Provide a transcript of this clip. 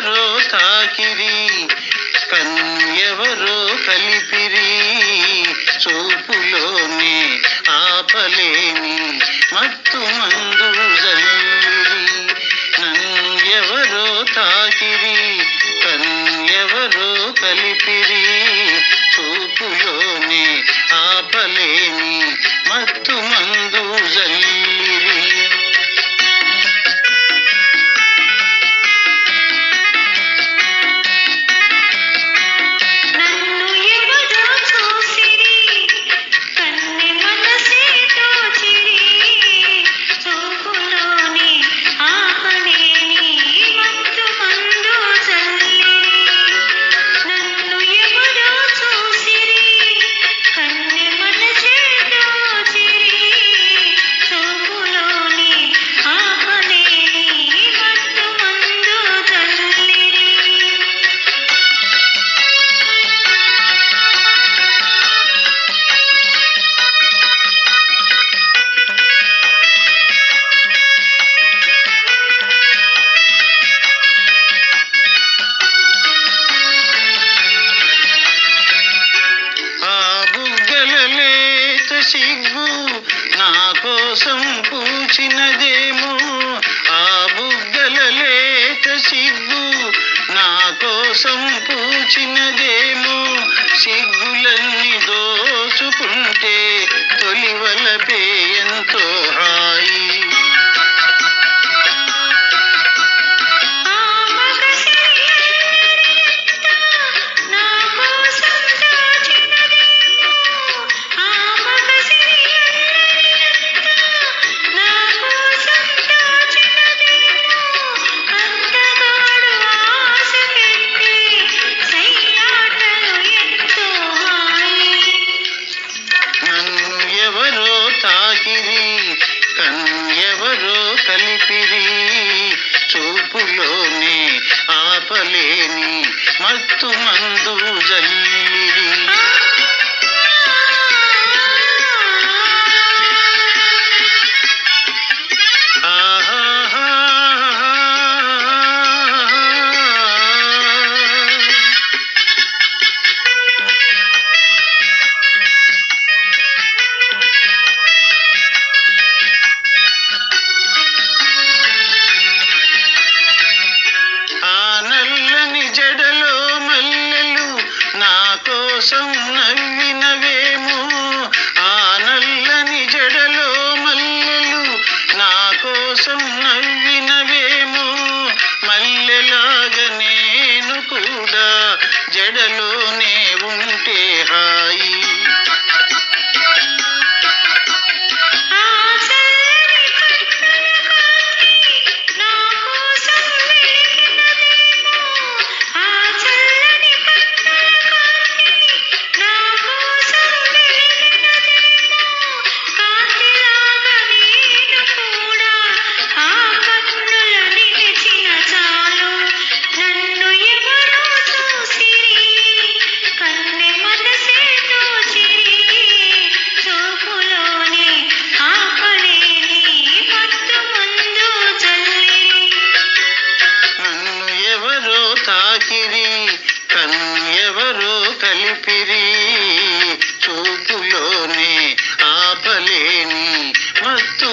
ఎవరో తాకిరి? కన్యవరో కలిపిరి? చూపులోనే ఆపలేని మత్తు మందు జల్లిరి. తాకిరి? కన్యవరో కలిపిరి? చూపులోనే ఆపలేని మత్తు మందు కోసం పూచినదేమో ఆ బుగ్గల లేత సిగ్గు నా కోసం పూచినదేమో. సిగ్గు చూపులోనే ఆపలేని మత్తు మందు జల్లి జడలోనే ఉంటే హాయి. లేని మత్తు